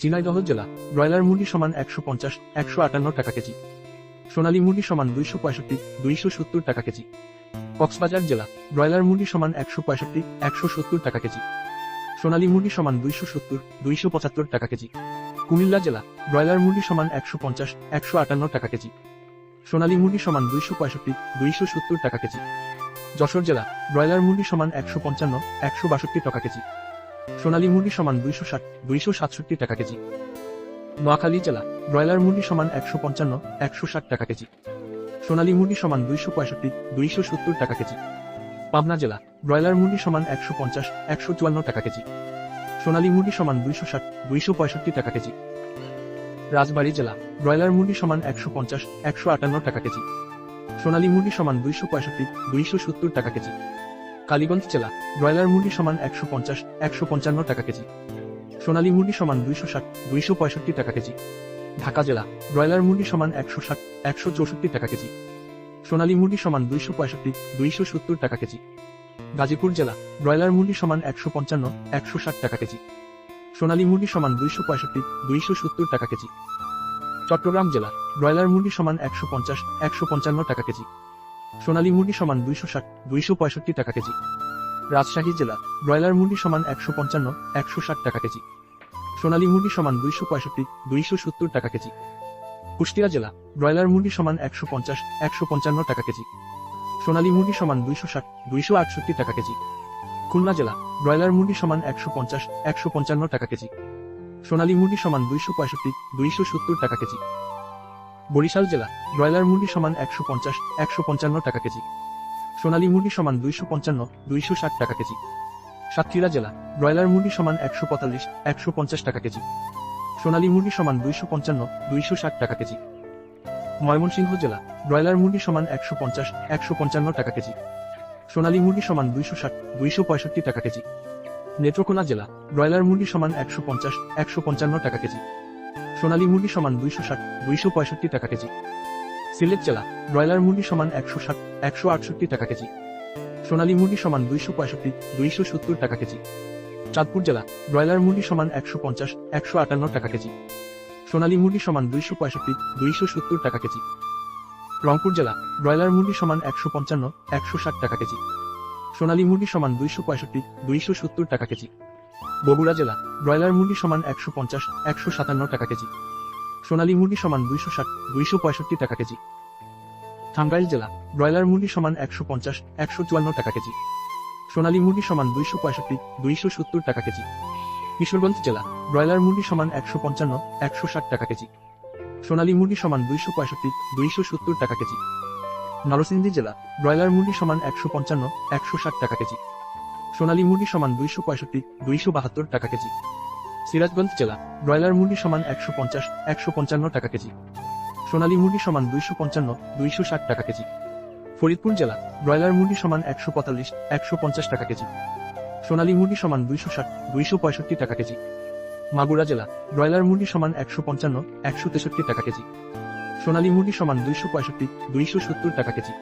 ঝিনাইদহ জেলা, ব্রয়লার মুরগি সমান একশো পঞ্চাশ, একশো আটান্ন টাকা কেজি। সোনালী মুরগি সমান দুইশো পঁয়ষট্টি, দুইশো সত্তর টাকা কেজি। কক্সবাজার জেলা, ব্রয়লার মুরগি সমান একশো পঁয়ষট্টি, একশো সত্তর টাকা কেজি। সোনালী মুরগি সমান দুইশো সত্তর, দুইশো পঁচাত্তর টাকা কেজি। কুমিল্লা জেলা, ব্রয়লার মুরগি সমান একশো পঞ্চাশ, একশো আটান্ন টাকা কেজি। সোনালী মুরগি সমান দুইশো পঁয়ষট্টি, দুইশো সত্তর টাকা কেজি। যশোর জেলা, ব্রয়লার মুরগি সমান একশো পঞ্চান্ন, একশো বাষট্টি টাকা কেজি। সোনালী মুরগি সমান দুইশো ষাট, দুইশো সাতষট্টি টাকা কেজি। নোয়াখালী জেলা, ব্রয়লার মুরগি সমান একশো পঞ্চান্ন, একশো ষাট টাকা কেজি। সোনালী মুরগি সমান দুইশো পঁয়ষট্টি, দুইশো সত্তর টাকা কেজি। পাবনা জেলা, ব্রয়লার মুরগি সমান একশো পঞ্চাশ, একশো চুয়ান্ন টাকা কেজি। সোনালী মুরগি সমান দুইশো ষাট, দুইশো পঁয়ষট্টি টাকা কেজি। রাজবাড়ী জেলা, ব্রয়লার মুরগি সমান একশো পঞ্চাশ, একশো আটান্ন টাকা কেজি। সোনালী মুরগি সমান দুইশো পঁয়ষট্টি, দুইশো সত্তর টাকা কেজি। কালীগঞ্জ জেলা, ব্রয়লার মুরগি সমান একশো পঞ্চাশ, একশো পঞ্চান্ন টাকা কেজি। সোনালী মুরগি সমান দুইশো ষাট, দুইশো পঁয়ষট্টি টাকা কেজি। ঢাকা জেলা, ব্রয়লার মুরগি সমান একশো ষাট, একশো চৌষট্টি টাকা কেজি। সোনালী মুরগি সমান দুইশো পঁয়ষট্টি, দুইশো সত্তর টাকা কেজি। গাজীপুর জেলা, ব্রয়লার মুরগি সমান একশো পঞ্চান্ন, একশো ষাট টাকা কেজি। সোনালী মুরগি সমান দুইশো পঁয়ষট্টি, দুইশো সত্তর টাকা কেজি। চট্টগ্রাম জেলা, ব্রয়লার মুরগি সমান একশো পঞ্চাশ, একশো পঞ্চান্ন টাকা কেজি। সোনালী মুরগি সমান দুইশো ষাট, দুইশো পঁয়ষট্টি টাকা কেজি। রাজশাহী জেলা, ব্রয়লার মুরগি সমান একশো পঞ্চান্ন, একশো ষাট টাকা কেজি। সোনালী মুরগি সমান দুইশো পঁয়ষট্টি, দুইশো সত্তর টাকা কেজি। কুষ্টিয়া জেলা, ব্রয়লার মুরগি সমান একশো পঞ্চাশ, একশো পঞ্চান্ন টাকা কেজি। সোনালী মুরগি সমান দুইশো ষাট, দুইশো আটষট্টি টাকা কেজি। খুলনা জেলা, ব্রয়লার মুরগি সমান একশো পঞ্চাশ, একশো পঞ্চান্ন টাকা কেজি। সোনালী মুরগি সমান দুইশো পঁয়ষট্টি, দুইশো সত্তর টাকা কেজি। বরিশাল জেলা, ব্রয়লার মুরগি সমান একশো পঞ্চাশ, একশো পঞ্চান্ন টাকা কেজি। সোনালী মুরগি সমান দুইশো পঞ্চান্ন, দুইশো ষাট টাকা কেজি। সাতক্ষীরা জেলা, ব্রয়লার মুরগি সমান একশো পঁয়তাল্লিশ, একশো পঞ্চাশ টাকা কেজি। সোনালী মুরগি সমান দুইশো পঞ্চান্ন, দুইশো ষাট টাকা কেজি। ময়মনসিংহ জেলা, ব্রয়লার মুরগি সমান একশো পঞ্চাশ, একশো পঞ্চান্ন টাকা কেজি। সোনালী মুরগি সমান দুইশো ষাট, দুইশো পঁয়ষট্টি টাকা কেজি। নেত্রকোনা জেলা, ব্রয়লার মুরগি সমান একশো পঞ্চাশ, একশো পঞ্চান্ন টাকা কেজি। সোনালী মুরগি সমান দুইশো ষাট, দুইশো পঁয়ষট্টি টাকা কেজি। সিলেট জেলা, ব্রয়লার মুরগি সমান একশো ষাট, একশো আটষট্টি টাকা কেজি। সোনালী মুরগি সমান দুইশো পঁয়ষট্টি, দুইশো সত্তর টাকা কেজি। চাঁদপুর জেলা, ব্রয়লার মুরগি সমান একশো পঞ্চাশ, একশো আটান্ন টাকা কেজি। সোনালী মুরগি সমান দুইশো পঁয়ষট্টি, দুইশো সত্তর টাকা কেজি। রংপুর জেলা, ব্রয়লার মুরগি সমান একশো পঞ্চান্ন, একশো ষাট টাকা কেজি। সোনালী মুরগি সমান দুইশো পঁয়ষট্টি, দুইশো সত্তর টাকা কেজি। বগুড়া জেলা, ব্রয়লার মুরগি সমান একশো পঞ্চাশ, একশো সাতান্ন টাকা কেজি। সোনালী মুরগি সমান দুইশো ষাট, দুইশো পঁয়ষট্টি টাকা কেজি। টাঙ্গাইল জেলা, ব্রয়লার মুরগি সমান একশো পঞ্চাশ, একশো চুয়ান্ন টাকা কেজি। সোনালী মুরগি সমান দুইশো পঁয়ষট্টি, দুইশো সত্তর টাকা কেজি। কিশোরগঞ্জ জেলা, ব্রয়লার মুরগি সমান একশো পঞ্চান্ন, একশো ষাট টাকা কেজি। সোনালী মুরগি সমান দুইশো পঁয়ষট্টি, দুইশো সত্তর টাকা কেজি। নরসিংদী জেলা, ব্রয়লার মুরগি সমান একশো পঞ্চান্ন, একশো ষাট টাকা কেজি। সোনালী মুরগি সমান দুইশো পঁয়ষট্টি, দুইশো বাহাত্তর টাকা কেজি। সিরাজগঞ্জ জেলা, ব্রয়লার মুরগি সমান একশো পঞ্চাশ, একশো পঞ্চান্ন টাকা কেজি। সোনালী মুরগি সমান দুইশো পঞ্চান্ন, দুইশো ষাট টাকা কেজি। ফরিদপুর জেলা, ব্রয়লার মুরগি সমান একশো পঁয়তাল্লিশ, একশো পঞ্চাশ টাকা কেজি। সোনালী মুরগি সমান দুইশো ষাট, দুইশো পঁয়ষট্টি টাকা কেজি। মাগুরা জেলা, ব্রয়লার মুরগি সমান একশো পঞ্চান্ন, একশো তেষট্টি টাকা কেজি। সোনালী মুরগি সমান দুইশো পঁয়ষট্টি, দুইশো সত্তর টাকা কেজি।